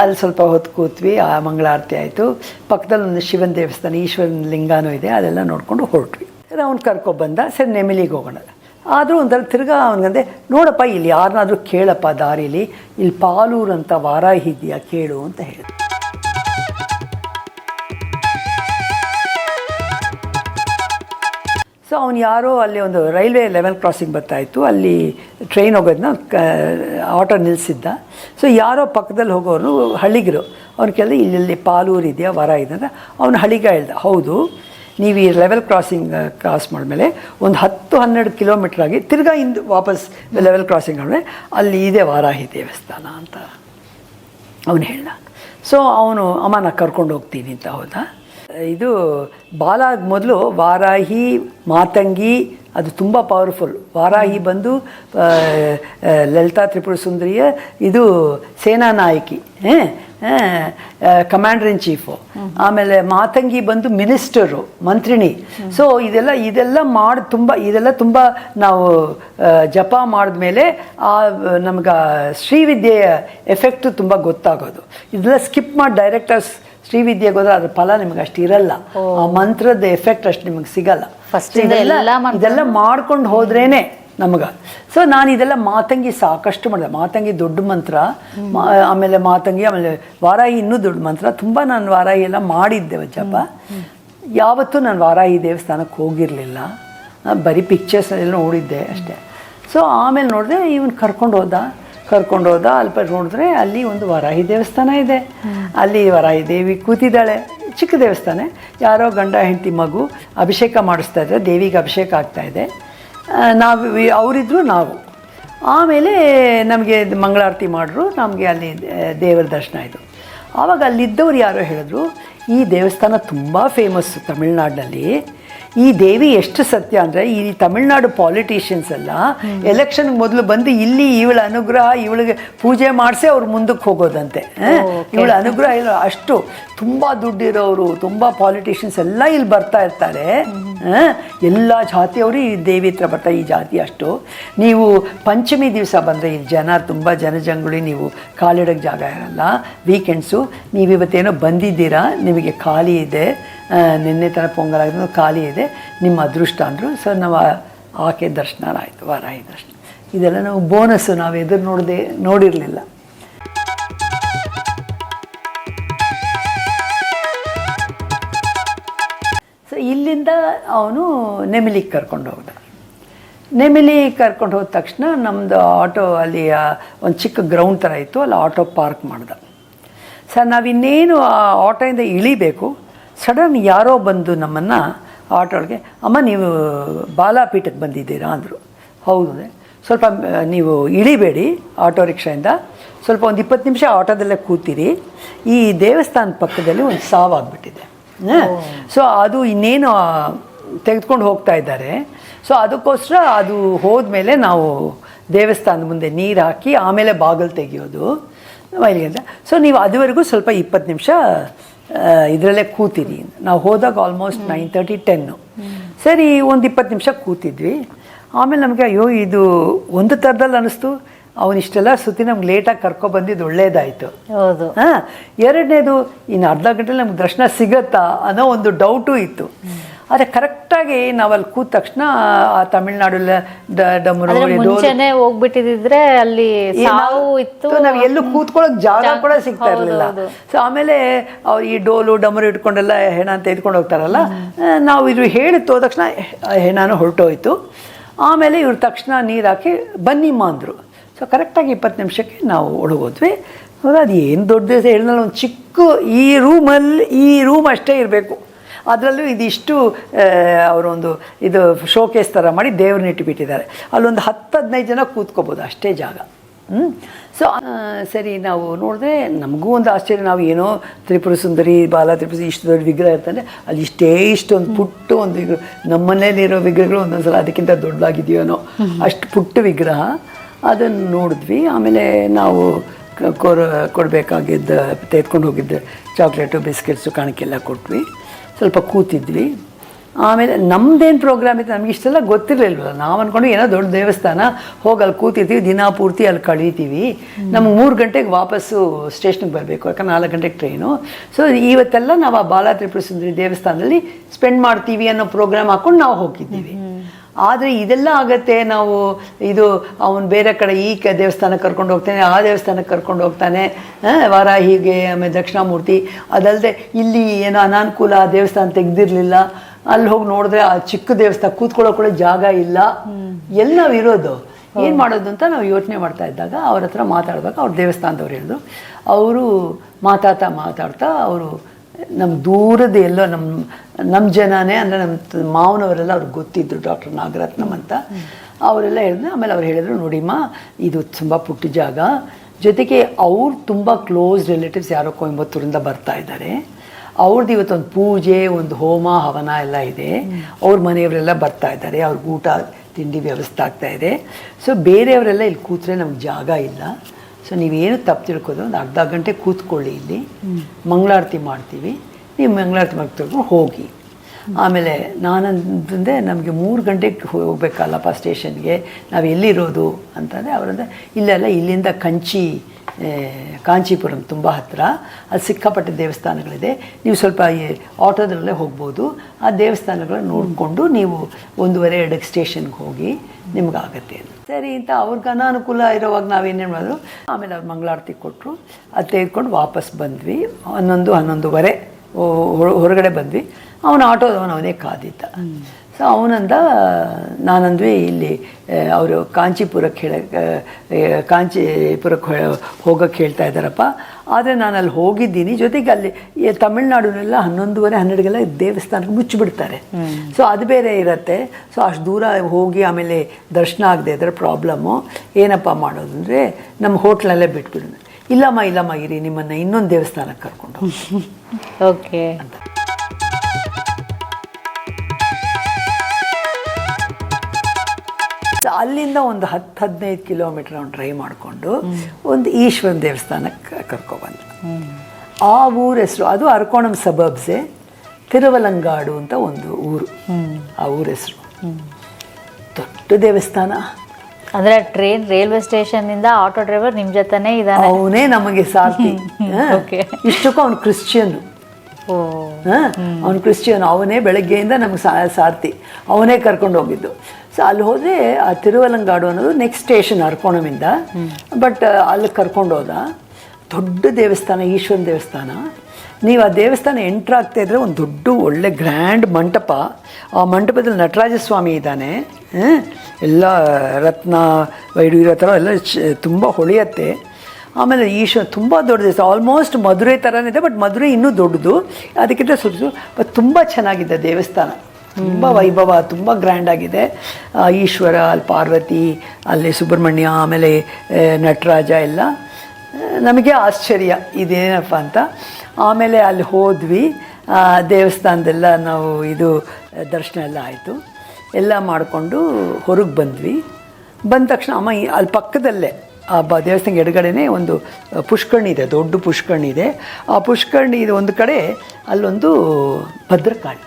[SPEAKER 1] ಅಲ್ಲಿ ಸ್ವಲ್ಪ ಹೊತ್ತು ಕೂತ್ವಿ ಆ ಮಂಗಳಾರತಿ ಆಯಿತು. ಪಕ್ಕದಲ್ಲಿ ಒಂದು ಶಿವನ ದೇವಸ್ಥಾನ ಈಶ್ವರನ ಲಿಂಗಾನೂ ಇದೆ ಅದೆಲ್ಲ ನೋಡಿಕೊಂಡು ಹೊರಟ್ವಿ. ಅವ್ನು ಕರ್ಕೊಬಂದ ಸರಿ ನೆಮಿಲಿಗೆ ಹೋಗೋಣ. ಆದರೂ ಒಂಥರ ತಿರ್ಗಾ ಅವನಿಗಂದೆ, ನೋಡಪ್ಪ, ಇಲ್ಲಿ ಯಾರನ್ನಾದರೂ ಕೇಳಪ್ಪ ದಾರಿಲಿ, ಇಲ್ಲಿ ಪಾಲೂರು ಅಂತ ವಾರಾಹಿ ಇದೆಯಾ ಕೇಳು ಅಂತ ಹೇಳಿದೆ. ಸೊ ಅವ್ನು ಯಾರೋ ಅಲ್ಲಿ ಒಂದು ರೈಲ್ವೆ ಲೆವೆಲ್ ಕ್ರಾಸಿಂಗ್ ಬರ್ತಾಯಿತ್ತು ಅಲ್ಲಿ ಟ್ರೈನ್ ಹೋಗೋದನ್ನ ಆಟೋ ನಿಲ್ಲಿಸಿದ್ದ ಸೊ ಯಾರೋ ಪಕ್ಕದಲ್ಲಿ ಹೋಗೋರು ಹಳ್ಳಿಗರು, ಅವ್ನು ಕೇಳಿದ್ರೆ ಇಲ್ಲಿ ಪಾಲೂರು ಇದೆಯಾ ವರ ಇದೆ ಅಂತ. ಅವನು ಹಳ್ಳಿಗ ಹೇಳ್ದ, ಹೌದು. ನೀವು ಈ ಲೆವೆಲ್ ಕ್ರಾಸಿಂಗ್ ಕ್ರಾಸ್ ಮಾಡಿದ್ಮೇಲೆ ಒಂದು ಹತ್ತು ಹನ್ನೆರಡು ಕಿಲೋಮೀಟರ್ ಆಗಿ ತಿರ್ಗಾ ಹಿಂದೆ ವಾಪಸ್ ಲೆವೆಲ್ ಕ್ರಾಸಿಂಗ್ ಆದರೆ ಅಲ್ಲಿ ಇದೆ ವಾರಾಹಿ ದೇವಸ್ಥಾನ ಅಂತ ಅವನು ಹೇಳ ಸೊ ಅವನು ಅಮ್ಮನ ಕರ್ಕೊಂಡು ಹೋಗ್ತೀನಿ ಅಂತ ಹೋದ. ಇದು ಬಾಲ ಮೊದಲು ವಾರಾಹಿ, ಮಾತಂಗಿ, ಅದು ತುಂಬ ಪವರ್ಫುಲ್ ವಾರಾಹಿ ಬಂದು ಲಲಿತಾ ತ್ರಿಪುರ ಸುಂದರಿಯ, ಇದು ಸೇನಾ ನಾಯಕಿ ಕಮಾಂಡರ್ ಇನ್ ಚೀಫು ಆಮೇಲೆ ಮಾತಂಗಿ ಬಂದು ಮಿನಿಸ್ಟರು ಮಂತ್ರಿಣಿ. ಸೊ ಇದೆಲ್ಲ ಇದೆಲ್ಲ ಮಾಡಿ ತುಂಬ ಇದೆಲ್ಲ ತುಂಬ ನಾವು ಜಪ ಮಾಡಿದ್ಮೇಲೆ ಆ ನಮ್ಗೆ ಶ್ರೀವಿದ್ಯೆಯ ಎಫೆಕ್ಟು ತುಂಬ ಗೊತ್ತಾಗೋದು. ಇದೆಲ್ಲ ಸ್ಕಿಪ್ ಮಾಡಿ ಡೈರೆಕ್ಟರ್ಸ್ ಶ್ರೀವಿದ್ಯೆಗೆ ಹೋದ್ರೆ ಅದ್ರ ಫಲ ನಿಮ್ಗೆ ಅಷ್ಟು ಇರಲ್ಲ. ಆ ಮಂತ್ರದ ಎಫೆಕ್ಟ್ ಅಷ್ಟು ನಿಮಗೆ ಸಿಗಲ್ಲ. ಇದೆಲ್ಲ ಮಾಡ್ಕೊಂಡು ಹೋದ್ರೇನೆ ನಮಗೆ. ಸೊ ನಾನು ಇದೆಲ್ಲ ಮಾತಂಗಿ ಸಾಕಷ್ಟು ಮಾಡಿದೆ. ಮಾತಂಗಿ ದೊಡ್ಡ ಮಂತ್ರ ಆಮೇಲೆ ಮಾತಂಗಿ, ಆಮೇಲೆ ವಾರಾಹಿ ಇನ್ನೂ ದೊಡ್ಡ ಮಂತ್ರ. ತುಂಬ ನಾನು ವಾರಾಹಿ ಎಲ್ಲ ಮಾಡಿದ್ದೆ ಜಪ ಯಾವತ್ತೂ ನಾನು ವಾರಾಹಿ ದೇವಸ್ಥಾನಕ್ಕೆ ಹೋಗಿರಲಿಲ್ಲ. ಬರೀ ಪಿಕ್ಚರ್ಸ್ ಎಲ್ಲ ನೋಡಿದ್ದೆ ಅಷ್ಟೇ. ಸೊ ಆಮೇಲೆ ನೋಡಿದೆ ಇವನು ಕರ್ಕೊಂಡು ಹೋದ. ಕರ್ಕೊಂಡು ಹೋದ, ಅಲ್ಪ ನೋಡಿದ್ರೆ ಅಲ್ಲಿ ಒಂದು ವರಾಹಿ ದೇವಸ್ಥಾನ ಇದೆ. ಅಲ್ಲಿ ವರಾಹಿ ದೇವಿ ಕೂತಿದ್ದಾಳೆ. ಚಿಕ್ಕ ದೇವಸ್ಥಾನ. ಯಾರೋ ಗಂಡ, ಹೆಂಡತಿ, ಮಗು ಅಭಿಷೇಕ ಮಾಡಿಸ್ತಾ ಇದ್ದಾರೆ. ದೇವಿಗೆ ಅಭಿಷೇಕ ಆಗ್ತಾ ಇದೆ. ನಾವು ಅವರಿದ್ರು ನಾವು. ಆಮೇಲೆ ನಮಗೆ ಮಂಗಳಾರತಿ ಮಾಡಿದ್ರು ನಮಗೆ ಅಲ್ಲಿ ದೇವರ ದರ್ಶನ ಆಯಿತು. ಆವಾಗ ಅಲ್ಲಿದ್ದವ್ರು ಯಾರೋ ಹೇಳಿದ್ರು, ಈ ದೇವಸ್ಥಾನ ತುಂಬ ಫೇಮಸ್ಸು ತಮಿಳ್ನಾಡಿನಲ್ಲಿ. ಈ ದೇವಿ ಎಷ್ಟು ಸತ್ಯ ಅಂದರೆ ಈ ತಮಿಳ್ನಾಡು ಪಾಲಿಟಿಷಿಯನ್ಸ್ ಎಲ್ಲ ಎಲೆಕ್ಷನ್ ಮೊದಲು ಬಂದು ಇಲ್ಲಿ ಇವಳ ಅನುಗ್ರಹ ಇವಳಿಗೆ ಪೂಜೆ ಮಾಡಿಸಿ ಅವ್ರು ಮುಂದಕ್ಕೆ ಹೋಗೋದಂತೆ. ಇವಳ ಅನುಗ್ರಹ ಇಲ್ಲ ಅಷ್ಟು ತುಂಬ ದುಡ್ಡಿರೋರು ತುಂಬ ಪಾಲಿಟಿಷಿಯನ್ಸ್ ಎಲ್ಲ ಇಲ್ಲಿ ಬರ್ತಾ ಇರ್ತಾರೆ. ಎಲ್ಲ ಜಾತಿಯವರು ಈ ದೇವಿ ಹತ್ರ ಬರ್ತಾರೆ ಈ ಜಾತಿ ಅಷ್ಟು. ನೀವು ಪಂಚಮಿ ದಿವಸ ಬಂದರೆ ಇಲ್ಲಿ ಜನ ತುಂಬ ಜನಜಂಗುಳಿ ನೀವು ಕಾಲಿಡೋಕ್ಕೆ ಜಾಗ ಇರಲ್ಲ. ವೀಕೆಂಡ್ಸು ನೀವು ಇವತ್ತೇನೋ ಬಂದಿದ್ದೀರಾ ನಿಮಗೆ ಖಾಲಿ ಇದೆ. ನಿನ್ನೆ ಥರ ಪೊಂಗಲ್ ಆಗಿದ್ದು ಖಾಲಿ ಇದೆ. ನಿಮ್ಮ ಅದೃಷ್ಟ ಅಂದರು. ಸೊ ನಾವು ಆಕೆ ದರ್ಶನ ಆಯಿತು, ವಾರಾಹಿ ದರ್ಶನ. ಇದೆಲ್ಲ ನಾವು ಬೋನಸ್ಸು, ನಾವು ಎದುರು ನೋಡದೆ, ನೋಡಿರಲಿಲ್ಲ. ಸೊ ಇಲ್ಲಿಂದ ಅವನು ನೆಮಿಲಿಗೆ ಕರ್ಕೊಂಡು ಹೋಗ್ದ. ನೆಮಿಲಿ ಕರ್ಕೊಂಡು ಹೋದ ತಕ್ಷಣ ನಮ್ಮದು ಆಟೋ ಅಲ್ಲಿ ಒಂದು ಚಿಕ್ಕ ಗ್ರೌಂಡ್ ಥರ ಇತ್ತು. ಅಲ್ಲಿ ಆಟೋ ಪಾರ್ಕ್ ಮಾಡ್ದ. ಸರ್ ನಾವಿನ್ನೇನು ಆ ಆಟೋಯಿಂದ ಇಳಿಬೇಕು ಸಡನ್ ಯಾರೋ ಬಂದು ನಮ್ಮನ್ನು ಆಟೋಳಿಗೆ ಅಮ್ಮ ನೀವು ಬಾಲಾಪೀಠಕ್ಕೆ ಬಂದಿದ್ದೀರಾ? ಅಂದರು. ಹೌದು. ಸ್ವಲ್ಪ ನೀವು ಇಳಿಬೇಡಿ ಆಟೋ ರಿಕ್ಷಾಯಿಂದ. ಸ್ವಲ್ಪ ಒಂದು ಇಪ್ಪತ್ತು ನಿಮಿಷ ಆಟೋದಲ್ಲೇ ಕೂತಿರಿ. ಈ ದೇವಸ್ಥಾನದ ಪಕ್ಕದಲ್ಲಿ ಒಂದು ಸಾವಾಗ್ಬಿಟ್ಟಿದೆ. ಸೊ ಅದು ಇನ್ನೇನು ತೆಗೆದುಕೊಂಡು ಹೋಗ್ತಾ ಇದ್ದಾರೆ. ಸೊ ಅದಕ್ಕೋಸ್ಕರ ಅದು ಹೋದ್ಮೇಲೆ ನಾವು ದೇವಸ್ಥಾನದ ಮುಂದೆ ನೀರು ಹಾಕಿ ಆಮೇಲೆ ಬಾಗಿಲು ತೆಗೆಯೋದು. ಮೈಲಿಗೆ ಸೊ ನೀವು ಅದುವರೆಗೂ ಸ್ವಲ್ಪ ಇಪ್ಪತ್ತು ನಿಮಿಷ ಇದರಲ್ಲೇ ಕೂತಿರಿ ನಾವು ಹೋದಾಗ ಆಲ್ಮೋಸ್ಟ್ ನೈನ್ ತರ್ಟಿ ಟೆನ್ನು ಸರಿ ಒಂದು ಇಪ್ಪತ್ತು ನಿಮಿಷ ಕೂತಿದ್ವಿ. ಆಮೇಲೆ ನಮಗೆ ಅಯ್ಯೋ ಇದು ಒಂದು ಥರದಲ್ಲಿ ಅನ್ನಿಸ್ತು ಅವನಿಷ್ಟೆಲ್ಲ ಸುತ್ತಿ ನಮ್ಗೆ ಲೇಟಾಗಿ ಕರ್ಕೊಬಂದಿದ್ದು ಒಳ್ಳೇದಾಯಿತು.
[SPEAKER 2] ಹೌದು.
[SPEAKER 1] ಹಾಂ ಎರಡನೇದು ಇನ್ನು ಅರ್ಧ ಗಂಟೆಲಿ ನಮ್ಗೆ ದರ್ಶನ ಸಿಗತ್ತಾ ಅನ್ನೋ ಒಂದು ಡೌಟು ಇತ್ತು. ಆದರೆ ಕರೆಕ್ಟಾಗಿ ನಾವಲ್ಲಿ ಕೂತ ತಕ್ಷಣ ಆ ತಮಿಳ್ನಾಡು ಡಮರು
[SPEAKER 2] ಮುಂಚೆನೆ ಹೋಗ್ಬಿಟ್ಟಿದ್ರೆ ಅಲ್ಲಿ ಸಾವು ಇತ್ತು.
[SPEAKER 1] ನಾವು ಎಲ್ಲೂ ಕೂತ್ಕೊಳ್ಳೋಕೆ ಜಾಗ ಕೂಡ ಸಿಗ್ತಾ ಇರಲಿಲ್ಲ. ಸೊ ಆಮೇಲೆ ಅವ್ರು ಈ ಡೋಲು ಡಮರು ಇಟ್ಕೊಂಡೆಲ್ಲ ಹೆಣ ಅಂತ ಇದ್ಕೊಂಡು ಹೋಗ್ತಾರಲ್ಲ? ನಾವು ಇದು ಹೇಳಿತ್ತು ಹೋದ ತಕ್ಷಣ ಹೆಣಾನು ಹೊರಟೋಯ್ತು. ಆಮೇಲೆ ಇವ್ರು ತಕ್ಷಣ ನೀರು ಹಾಕಿ ಬನ್ನಿ ಅಂದರು. ಸೊ ಕರೆಕ್ಟಾಗಿ ಇಪ್ಪತ್ತು ನಿಮಿಷಕ್ಕೆ ನಾವು ಒಳಗೋದ್ವಿ. ಅದು ಏನು ದೊಡ್ಡ ದಿವಸ ಹೇಳಿದ್ರೆ ಒಂದು ಚಿಕ್ಕ ಈ ರೂಮಲ್ಲಿ ಈ ರೂಮ್ ಅಷ್ಟೇ ಇರಬೇಕು. ಅದರಲ್ಲೂ ಇದಿಷ್ಟು ಅವರೊಂದು ಇದು ಶೋಕೇಸ್ ಥರ ಮಾಡಿ ದೇವ್ರನ್ನ ಇಟ್ಟುಬಿಟ್ಟಿದ್ದಾರೆ. ಅಲ್ಲೊಂದು ಹತ್ತು ಹದಿನೈದು ಜನ ಕೂತ್ಕೋಬೋದು ಅಷ್ಟೇ ಜಾಗ. ಹ್ಞೂ ಸೊ ಸರಿ ನಾವು ನೋಡಿದ್ರೆ ನಮಗೂ ಒಂದು ಆಶ್ಚರ್ಯ ನಾವು ಏನೋ ತ್ರಿಪುರ ಸುಂದರಿ ಬಾಲ ತ್ರಿಪುರ ಇಷ್ಟು ದೊಡ್ಡ ವಿಗ್ರಹ ಇರ್ತಾನೆ ಅಲ್ಲಿ ಇಷ್ಟೇ ಇಷ್ಟೊಂದು ಪುಟ್ಟ ಒಂದು ವಿಗ್ರಹ ನಮ್ಮ ಮನೇಲಿರೋ ವಿಗ್ರಹಗಳು ಒಂದೊಂದ್ಸಲ ಅದಕ್ಕಿಂತ ದೊಡ್ಡದಾಗಿದೆಯೋನೋ ಅಷ್ಟು ಪುಟ್ಟ ವಿಗ್ರಹ. ಅದನ್ನು ನೋಡಿದ್ವಿ ಆಮೇಲೆ ನಾವು ಕೊರ ಕೊಡಬೇಕಾಗಿದ್ದ ತೆಗೆದುಕೊಂಡು ಹೋಗಿದ್ದ ಚಾಕ್ಲೇಟು ಬಿಸ್ಕೆಟ್ಸು ಕಾಣಿಕೆಲ್ಲ ಕೊಟ್ವಿ. ಸ್ವಲ್ಪ ಕೂತಿದ್ವಿ. ಆಮೇಲೆ ನಮ್ದೇನು ಪ್ರೋಗ್ರಾಮ್ ಇತ್ತು ನಮ್ಗೆ ಇಷ್ಟೆಲ್ಲ ಗೊತ್ತಿರಲಿಲ್ವಲ್ಲ. ನಾವು ಅಂದ್ಕೊಂಡು ಏನೋ ದೊಡ್ಡ ದೇವಸ್ಥಾನ, ಹೋಗಿ ಅಲ್ಲಿ ಕೂತಿರ್ತೀವಿ, ದಿನ ಪೂರ್ತಿ ಅಲ್ಲಿ ಕಳೀತೀವಿ. ನಮ್ಗೆ ಮೂರು ಗಂಟೆಗೆ ವಾಪಸ್ಸು ಸ್ಟೇಷನ್ಗೆ ಬರಬೇಕು, ಯಾಕಂದ್ರೆ ನಾಲ್ಕು ಗಂಟೆಗೆ ಟ್ರೈನು ಸೊ ಇವತ್ತೆಲ್ಲ ನಾವು ಆ ಬಾಲಾತ್ರಿಪುರ ಸುಂದರಿ ದೇವಸ್ಥಾನದಲ್ಲಿ ಸ್ಪೆಂಡ್ ಮಾಡ್ತೀವಿ ಅನ್ನೋ ಪ್ರೋಗ್ರಾಮ್ ಹಾಕ್ಕೊಂಡು ನಾವು ಹೋಗಿದ್ದೀವಿ. ಆದರೆ ಇದೆಲ್ಲ ಆಗತ್ತೆ ನಾವು ಇದು ಅವನು ಬೇರೆ ಕಡೆ ಈ ಕ ದೇವಸ್ಥಾನಕ್ಕೆ ಕರ್ಕೊಂಡು ಹೋಗ್ತಾನೆ ಆ ದೇವಸ್ಥಾನಕ್ಕೆ ಕರ್ಕೊಂಡು ಹೋಗ್ತಾನೆ ವಾರ ಹೀಗೆ ಆಮೇಲೆ ದಕ್ಷಿಣಾಮೂರ್ತಿ. ಅದಲ್ಲದೆ ಇಲ್ಲಿ ಏನೋ ಅನಾನುಕೂಲ ಆ ದೇವಸ್ಥಾನ ತೆಗ್ದಿರ್ಲಿಲ್ಲ. ಅಲ್ಲಿ ಹೋಗಿ ನೋಡಿದ್ರೆ ಆ ಚಿಕ್ಕ ದೇವಸ್ಥಾನ ಕೂತ್ಕೊಳ್ಳೋ ಕೂಡ ಜಾಗ ಇಲ್ಲ. ಎಲ್ಲ ನಾವು ಇರೋದು ಏನು ಮಾಡೋದು ಅಂತ ನಾವು ಯೋಚನೆ ಮಾಡ್ತಾ ಇದ್ದಾಗ ಅವ್ರ ಹತ್ರ ಮಾತಾಡುವಾಗ ಅವ್ರ ದೇವಸ್ಥಾನದವ್ರು ಹೇಳಿದ್ರು ಅವರು ಮಾತಾಡ್ತಾ ಮಾತಾಡ್ತಾ ಅವರು ನಮ್ಮ ದೂರದ ಎಲ್ಲೋ ನಮ್ಮ ನಮ್ಮ ಜನನೇ ಅಂದರೆ ನಮ್ಮ ಮಾವನವರೆಲ್ಲ ಅವ್ರಿಗೆ ಗೊತ್ತಿದ್ರು ಡಾಕ್ಟರ್ ನಾಗರತ್ನಂ ಅಂತ. ಅವರೆಲ್ಲ ಹೇಳಿದ್ರು, ಆಮೇಲೆ ಅವ್ರು ಹೇಳಿದ್ರು, ನೋಡಿಮ್ಮ, ಇದು ತುಂಬ ಪುಟ್ಟ ಜಾಗ. ಜೊತೆಗೆ ಅವ್ರು ತುಂಬ ಕ್ಲೋಸ್ ರಿಲೇಟಿವ್ಸ್ ಯಾರೋ ಕೊಯಂಬತ್ತೂರಿಂದ ಬರ್ತಾ ಇದ್ದಾರೆ. ಅವ್ರದ್ದು ಇವತ್ತೊಂದು ಪೂಜೆ, ಒಂದು ಹೋಮ, ಹವನ ಎಲ್ಲ ಇದೆ. ಅವ್ರ ಮನೆಯವರೆಲ್ಲ ಬರ್ತಾ ಇದ್ದಾರೆ. ಅವ್ರಿಗೆ ಊಟ, ತಿಂಡಿ ವ್ಯವಸ್ಥೆ ಆಗ್ತಾ ಇದೆ. ಸೊ ಬೇರೆಯವರೆಲ್ಲ ಇಲ್ಲಿ ಕೂತ್ರೆ ನಮ್ಗೆ ಜಾಗ ಇಲ್ಲ. ಸೊ ನೀವೇನು ತಪ್ಪು ತಿಳ್ಕೋದು ಒಂದು ಅರ್ಧ ಗಂಟೆ ಕೂತ್ಕೊಳ್ಳಿ ಇಲ್ಲಿ. ಮಂಗಳಾರತಿ ಮಾಡ್ತೀವಿ. ನೀವು ಮಂಗಳಾರತಿ ಮಾಡ್ತಿರ್ಕೊಂಡು ಹೋಗಿ. ಆಮೇಲೆ ನಾನಂತಂದೆ ನಮಗೆ ಮೂರು ಗಂಟೆಗೆ ಹೋಗಬೇಕಲ್ಲಪ್ಪ ಸ್ಟೇಷನ್ಗೆ, ನಾವು ಎಲ್ಲಿರೋದು ಅಂತಂದರೆ ಅವರಂದ್ರೆ ಇಲ್ಲೆಲ್ಲ ಇಲ್ಲಿಂದ ಕಂಚಿ ಕಾಂಚೀಪುರಂ ತುಂಬ ಹತ್ತಿರ ಅಲ್ಲಿ ಸಿಕ್ಕಾಪಟ್ಟೆ ದೇವಸ್ಥಾನಗಳಿದೆ. ನೀವು ಸ್ವಲ್ಪ ಈ ಆಟೋದಲ್ಲೇ ಹೋಗ್ಬೋದು. ಆ ದೇವಸ್ಥಾನಗಳನ್ನ ನೋಡಿಕೊಂಡು ನೀವು ಒಂದೂವರೆ, ಎರಡಕ್ಕೆ ಸ್ಟೇಷನ್ಗೆ ಹೋಗಿ ನಿಮ್ಗೆ ಆಗುತ್ತೆ ಸರಿ ಅಂತ ಅವ್ರಿಗೆ ಅನಾನುಕೂಲ ಇರೋವಾಗ ನಾವೇನೇನು ಮಾಡಿದ್ರು ಆಮೇಲೆ ಅವ್ರು ಮಂಗಳಾರತಿ ಕೊಟ್ಟರು ಅದು ತೆಗೆದುಕೊಂಡು ವಾಪಸ್ ಬಂದ್ವಿ. ಹನ್ನೊಂದು, ಹನ್ನೊಂದುವರೆ ಹೊರಗಡೆ ಬಂದ್ವಿ. ಅವನ ಆಟೋದವನು ಅವನೇ ಕಾದಿದ್ದ. ಸೊ ಅವನಂದ ನಾನಂದ್ವಿ ಇಲ್ಲಿ ಅವರು ಕಾಂಚೀಪುರಕ್ಕೆ ಹೇಳ ಕಾಂಚೀಪುರಕ್ಕೆ ಹೋಗಕ್ಕೆ ಹೇಳ್ತಾ ಇದ್ದಾರಪ್ಪ. ಆದರೆ ನಾನು ಅಲ್ಲಿ ಹೋಗಿದ್ದೀನಿ. ಜೊತೆಗೆ ಅಲ್ಲಿ ತಮಿಳ್ನಾಡಿನೆಲ್ಲ ಹನ್ನೊಂದುವರೆ ಹನ್ನೆರಡುಗೆಲ್ಲ ದೇವಸ್ಥಾನಕ್ಕೆ ಮುಚ್ಚಿಬಿಡ್ತಾರೆ. ಸೊ ಅದು ಬೇರೆ ಇರುತ್ತೆ. ಸೊ ಅಷ್ಟು ದೂರ ಹೋಗಿ ಆಮೇಲೆ ದರ್ಶನ ಆಗದೆ ಇದ್ರೆ ಪ್ರಾಬ್ಲಮ್ಮು. ಏನಪ್ಪ ಮಾಡೋದು ಅಂದರೆ ನಮ್ಮ ಹೋಟ್ಲಲ್ಲೇ ಬಿಟ್ಬಿಡೋದು ಇಲ್ಲಮ್ಮ ಇಲ್ಲಮ್ಮ ಇರಿ ನಿಮ್ಮನ್ನು ಇನ್ನೊಂದು ದೇವಸ್ಥಾನಕ್ಕೆ ಕರ್ಕೊಂಡು ಓಕೆ
[SPEAKER 2] ಓಕೆ
[SPEAKER 1] ಅಲ್ಲಿಂದ ಒಂದು ಹತ್ತು ಹದಿನೈದು ಕಿಲೋಮೀಟರ್ ಅವ್ನು ಡ್ರೈವ್ ಮಾಡಿಕೊಂಡು ಒಂದು ಈಶ್ವರನ ದೇವಸ್ಥಾನಕ್ಕೆ ಕರ್ಕೊಬಂದ ಆ ಊರ ಹೆಸರು ಅದು ಅರ್ಕೋಣಂ ಸಬಬ್ಸೆ ತಿರುವಲಂಗಾಡು ಅಂತ ಒಂದು ಊರು. ಆ ಊರ ಹೆಸರು. ದೊಡ್ಡ ದೇವಸ್ಥಾನ.
[SPEAKER 2] ಅಂದ್ರೆ ಟ್ರೈನ್ ರೈಲ್ವೆ ಸ್ಟೇಷನ್ ಇಂದ ಆಟೋ ಡ್ರೈವರ್ ನಿಮ್ ಜೊತೆನೆ ಇದ್ದಾನೆ.
[SPEAKER 1] ಅವನೇ ನಮಗೆ ಸಾರ್ಥಿ
[SPEAKER 2] Okay.
[SPEAKER 1] ಇಷ್ಟಕ್ಕೂ ಅವನು ಕ್ರಿಶ್ಚಿಯನ್ ಅವನು ಕ್ರಿಶ್ಚಿಯನ್ ಅವನೇ ಬೆಳಗ್ಗೆಯಿಂದ ನಮ್ಗೆ ಸಾ ಸಾರ್ತಿ. ಅವನೇ ಕರ್ಕೊಂಡು ಹೋಗಿದ್ದು. ಸೊ ಅಲ್ಲಿ ಹೋದರೆ ಆ ತಿರುವಲಂಗಾಡು ಅನ್ನೋದು ನೆಕ್ಸ್ಟ್ ಸ್ಟೇಷನ್ ಅರ್ಕೋಣಮಿಂದ ಬಟ್ ಅಲ್ಲಿ ಕರ್ಕೊಂಡು ಹೋದ. ದೊಡ್ಡ ದೇವಸ್ಥಾನ ಈಶ್ವರನ ದೇವಸ್ಥಾನ. ನೀವು ಆ ದೇವಸ್ಥಾನ ಎಂಟ್ರ್ ಆಗ್ತಾ ಇದ್ರೆ ಒಂದು ದೊಡ್ಡ ಒಳ್ಳೆ ಗ್ರ್ಯಾಂಡ್ ಮಂಟಪ. ಆ ಮಂಟಪದಲ್ಲಿ ನಟರಾಜ ಸ್ವಾಮಿ ಇದ್ದಾನೆ ಎಲ್ಲ ರತ್ನ ವೈಡೂರ್ಯ ಥರ ಎಲ್ಲ ತುಂಬ ಹೊಳೆಯತ್ತೆ. ಆಮೇಲೆ ಈಶ್ವರ ತುಂಬ ದೊಡ್ಡ ದೇವಸ್ಥಾನ ಆಲ್ಮೋಸ್ಟ್ ಮಧುರೆ ಥರನೇ ಇದೆ ಬಟ್ ಮಧುರೆ ಇನ್ನೂ ದೊಡ್ಡದು. ಅದಕ್ಕಿಂತ ಸ್ವಲ್ಪ ಬಟ್ ತುಂಬ ಚೆನ್ನಾಗಿದೆ ದೇವಸ್ಥಾನ. ತುಂಬ ವೈಭವ ತುಂಬ ಗ್ರ್ಯಾಂಡ್ ಆಗಿದೆ. ಈಶ್ವರ ಅಲ್ಲಿ ಪಾರ್ವತಿ ಅಲ್ಲಿ ಸುಬ್ರಹ್ಮಣ್ಯ ಆಮೇಲೆ ನಟರಾಜ ಎಲ್ಲ. ನಮಗೆ ಆಶ್ಚರ್ಯ ಇದೇನಪ್ಪ ಅಂತ. ಆಮೇಲೆ ಅಲ್ಲಿ ಹೋದ್ವಿ. ದೇವಸ್ಥಾನದೆಲ್ಲ ನಾವು ಇದು ದರ್ಶನ ಎಲ್ಲ ಆಯಿತು. ಎಲ್ಲ ಮಾಡಿಕೊಂಡು ಹೊರಗೆ ಬಂದ್ವಿ. ಬಂದ ತಕ್ಷಣ ಅಮ್ಮ ಅಲ್ಲಿ ಪಕ್ಕದಲ್ಲೇ ಆ ಬ ದೇವಸ್ಥಾನ ಎಡಗಡೆನೇ ಒಂದು ಪುಷ್ಕರ್ಣಿ ಇದೆ, ದೊಡ್ಡ ಪುಷ್ಕರ್ಣಿ ಇದೆ. ಆ ಪುಷ್ಕರ್ಣಿ ಇದೆ ಒಂದು ಕಡೆ ಅಲ್ಲೊಂದು ಭದ್ರಕಾಳಿ.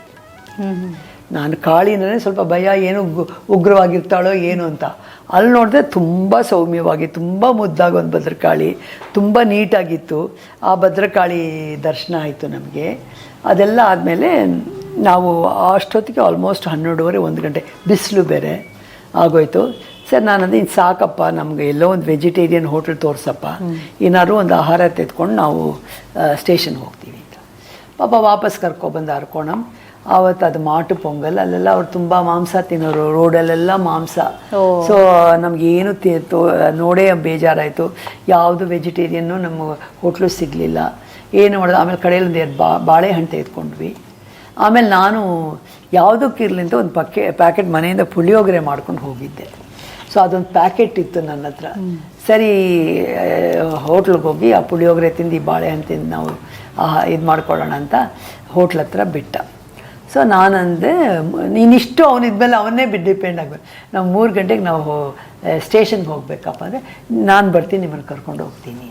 [SPEAKER 1] ನಾನು ಕಾಳಿನೇ ಸ್ವಲ್ಪ ಭಯ, ಏನು ಉಗ್- ಉಗ್ರವಾಗಿರ್ತಾಳೋ ಏನು ಅಂತ. ಅಲ್ಲಿ ನೋಡಿದ್ರೆ ತುಂಬ ಸೌಮ್ಯವಾಗಿ, ತುಂಬ ಮುದ್ದಾಗಿ ಒಂದು ಭದ್ರಕಾಳಿ, ತುಂಬ ನೀಟಾಗಿತ್ತು. ಆ ಭದ್ರಕಾಳಿ ದರ್ಶನ ಆಯಿತು ನಮಗೆ. ಅದೆಲ್ಲ ಆದಮೇಲೆ ನಾವು ಅಷ್ಟೊತ್ತಿಗೆ ಆಲ್ಮೋಸ್ಟ್ ಹನ್ನೆರಡುವರೆ, ಒಂದು ಗಂಟೆ, ಬಿಸಿಲು ಬೇರೆ ಆಗೋಯ್ತು. ಸರ್ ನಾನು ಅಂದ್ರೆ ಇದು ಸಾಕಪ್ಪ ನಮಗೆ ಎಲ್ಲೋ ಒಂದು ವೆಜಿಟೇರಿಯನ್ ಹೋಟೆಲ್ ತೋರಿಸಪ್ಪ. ಏನಾದ್ರು ಒಂದು ಆಹಾರ ತೆಗೆದುಕೊಂಡು ನಾವು ಸ್ಟೇಷನ್ ಹೋಗ್ತೀವಿ ಅಂತ. ಪಾಪ ವಾಪಸ್ ಕರ್ಕೊಬಂದು ಹರ್ಕೋಣಂ ಆವತ್ತು ಅದು ಮಾಟು ಪೊಂಗಲ್ ಅಲ್ಲೆಲ್ಲ ಅವ್ರು ತುಂಬ ಮಾಂಸ ತಿನ್ನೋರು ರೋಡಲ್ಲೆಲ್ಲ ಮಾಂಸ. ಸೊ ನಮಗೇನು ನೋಡೇ ಬೇಜಾರಾಯಿತು. ಯಾವುದು ವೆಜಿಟೇರಿಯನ್ನು ನಮ್ಮ ಹೋಟ್ಲು ಸಿಗಲಿಲ್ಲ. ಏನು ಮಾಡೋದು ಆಮೇಲೆ ಕಡೆಯಲ್ಲಿ ಒಂದು ಎರಡು ಬಾ ಬಾಳೆಹಣ್ಣು ತೆಗೆದುಕೊಂಡ್ವಿ ಆಮೇಲೆ ನಾನು ಯಾವುದಕ್ಕಿರಲಿ ಅಂತ ಒಂದು ಪಕ್ಕೆ ಪ್ಯಾಕೆಟ್ ಮನೆಯಿಂದ ಪುಳಿಯೋಗರೆ ಮಾಡ್ಕೊಂಡು ಹೋಗಿದ್ದೆ. ಸೊ ಅದೊಂದು ಪ್ಯಾಕೆಟ್ ಇತ್ತು ನನ್ನ ಹತ್ರ. ಸರಿ ಹೋಟ್ಲಿಗೆ ಹೋಗಿ ಆ ಪುಳಿಯೋಗರೆ ತಿಂದು ಈ ಬಾಳೆಹಣ್ಣು ತಿಂದು ನಾವು ಇದು ಮಾಡ್ಕೊಳ್ಳೋಣ ಅಂತ ಹೋಟ್ಲ್ ಹತ್ರ ಬಿಟ್ಟ. ಸೊ ನಾನಂದೆ ನೀನಿಷ್ಟು ಅವನಿದ್ಮೇಲೆ ಅವನ್ನೇ ಬಿಟ್ಟು ಡಿಪೆಂಡ್ ಆಗಬೇಕು ನಾವು ಮೂರು ಗಂಟೆಗೆ ನಾವು ಸ್ಟೇಷನ್ಗೆ ಹೋಗ್ಬೇಕಪ್ಪ ಅಂದರೆ ನಾನು ಬರ್ತೀನಿ, ನಿಮ್ಮನ್ನು ಕರ್ಕೊಂಡು ಹೋಗ್ತೀನಿ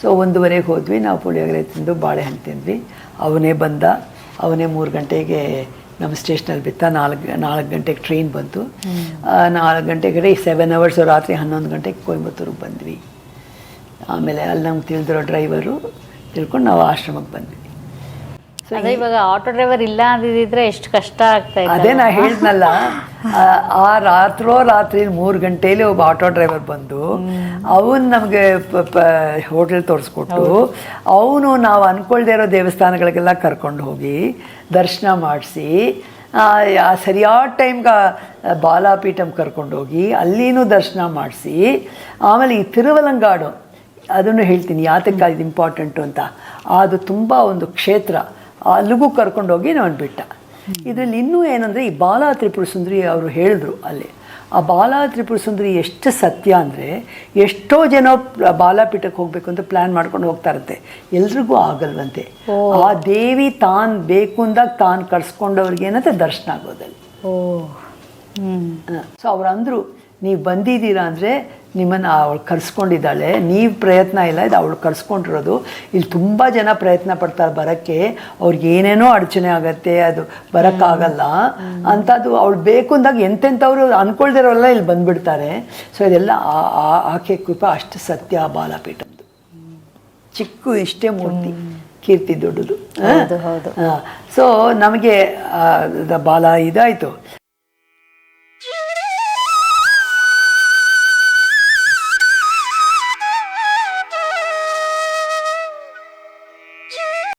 [SPEAKER 1] ಸೊ ಒಂದೂವರೆಗೆ ಹೋದ್ವಿ, ನಾವು ಪುಳಿಯೋಗರೆ ತಿಂದು ಬಾಳೆಹಣ್ಣು ತಿಂದ್ವಿ. ಅವನೇ ಬಂದ, ಅವನೇ ಮೂರು ಗಂಟೆಗೆ ನಮ್ಮ ಸ್ಟೇಷನಲ್ಲಿ ಬಿತ್ತ ನಾಲ್ಕು ನಾಲ್ಕು ಗಂಟೆಗೆ ಟ್ರೈನ್ ಬಂತು. ನಾಲ್ಕು ಗಂಟೆಗೆ ಸೆವೆನ್ ಅವರ್ಸ್ ರಾತ್ರಿ ಹನ್ನೊಂದು ಗಂಟೆಗೆ ಕೊಯಂಬತ್ತೂರಿಗೆ ಬಂದ್ವಿ. ಆಮೇಲೆ ಅಲ್ಲಿ ನಮ್ಗೆ ತಿಳಿದಿರೋ ಡ್ರೈವರು ತಿಳ್ಕೊಂಡು ನಾವು ಆಶ್ರಮಕ್ಕೆ ಬಂದ್ವಿ.
[SPEAKER 2] ಅದೇ ಇವಾಗ ಆಟೋ ಡ್ರೈವರ್ ಇಲ್ಲ ಅಂದಿದ್ರೆ ಎಷ್ಟು ಕಷ್ಟ ಆಗ್ತಾ ಇದೆ
[SPEAKER 1] ಅದೇ ನಾ ಹೇಳ್ದ್ನಲ್ಲ ಆ- ರಾತ್ರೋ ರಾತ್ರಿ ಮೂರು ಗಂಟೆಯಲ್ಲಿ ಒಬ್ಬ ಆಟೋ ಡ್ರೈವರ್ ಬಂದು ಅವನು ನಮಗೆ ಹೋಟೆಲ್ ತೋರಿಸ್ಕೊಟ್ಟು ಅವನು ನಾವು ಅನ್ಕೊಳ್ದೇ ಇರೋ ದೇವಸ್ಥಾನಗಳಿಗೆಲ್ಲ ಕರ್ಕೊಂಡು ಹೋಗಿ ದರ್ಶನ ಮಾಡಿಸಿ ಆ ಸರಿಯಾದ ಟೈಮ್ಗೆ ಬಾಲಾಪೀಠಂ ಕರ್ಕೊಂಡೋಗಿ ಅಲ್ಲಿನೂ ದರ್ಶನ ಮಾಡಿಸಿ ಆಮೇಲೆ ಈ ತಿರುವಲಂಗಾಡು ಅದನ್ನು ಹೇಳ್ತೀನಿ ಯಾತಕ್ಕೆ ಅದು ಇಂಪಾರ್ಟೆಂಟು ಅಂತ. ಅದು ತುಂಬ ಒಂದು ಕ್ಷೇತ್ರ. ಅಲ್ಲಿಗೂ ಕರ್ಕೊಂಡೋಗಿ ನಾನು ಬಿಟ್ಟ. ಇದರಲ್ಲಿ ಇನ್ನೂ ಏನಂದರೆ ಈ ಬಾಲ ತ್ರಿಪುರ ಸುಂದರಿ ಅವರು ಹೇಳಿದ್ರು ಅಲ್ಲಿ. ಆ ಬಾಲ ತ್ರಿಪುರ ಸುಂದರಿ ಎಷ್ಟು ಸತ್ಯ ಅಂದರೆ ಎಷ್ಟೋ ಜನ ಬಾಲಾಪೀಠಕ್ಕೆ ಹೋಗಬೇಕು ಅಂತ ಪ್ಲ್ಯಾನ್ ಮಾಡ್ಕೊಂಡು ಹೋಗ್ತಾರಂತೆ ಎಲ್ರಿಗೂ ಆಗಲ್ವಂತೆ. ಆ ದೇವಿ ತಾನು ಬೇಕು ಅಂದಾಗ ತಾನು ಕರ್ಸ್ಕೊಂಡವ್ರಿಗೆ ಏನಂತ ದರ್ಶನ ಆಗೋದಲ್ಲಿ. ಸೊ ಅವ್ರು ಅಂದರು ನೀವು ಬಂದಿದ್ದೀರಾ ಅಂದರೆ ನಿಮ್ಮನ್ನು ಅವಳು ಕರ್ಸ್ಕೊಂಡಿದ್ದಾಳೆ. ನೀವು ಪ್ರಯತ್ನ ಇಲ್ಲ ಇದು ಅವಳು ಕರ್ಸ್ಕೊಂಡಿರೋದು. ಇಲ್ಲಿ ತುಂಬ ಜನ ಪ್ರಯತ್ನ ಪಡ್ತಾರೆ ಬರೋಕ್ಕೆ. ಅವ್ರಿಗೆ ಏನೇನೋ ಅಡಚಣೆ ಆಗತ್ತೆ ಅದು ಬರೋಕ್ಕಾಗಲ್ಲ. ಅಂಥದ್ದು ಅವಳು ಬೇಕು ಅಂದಾಗ ಎಂತೆಂಥವ್ರು ಅಂದ್ಕೊಳ್ದಿರೋಲ್ಲ ಇಲ್ಲಿ ಬಂದುಬಿಡ್ತಾರೆ. ಸೊ ಇದೆಲ್ಲ ಆಕೆ ಕೃಪಾ ಅಷ್ಟು ಸತ್ಯ ಆ ಬಾಲಪೀಠದ್ದು. ಚಿಕ್ಕ ಇಷ್ಟೇ ಮೂರ್ತಿ ಕೀರ್ತಿ ದೊಡ್ಡದು.
[SPEAKER 2] ಹೌದು.
[SPEAKER 1] ಸೊ ನಮಗೆ ಬಾಲ ಇದಾಯಿತು.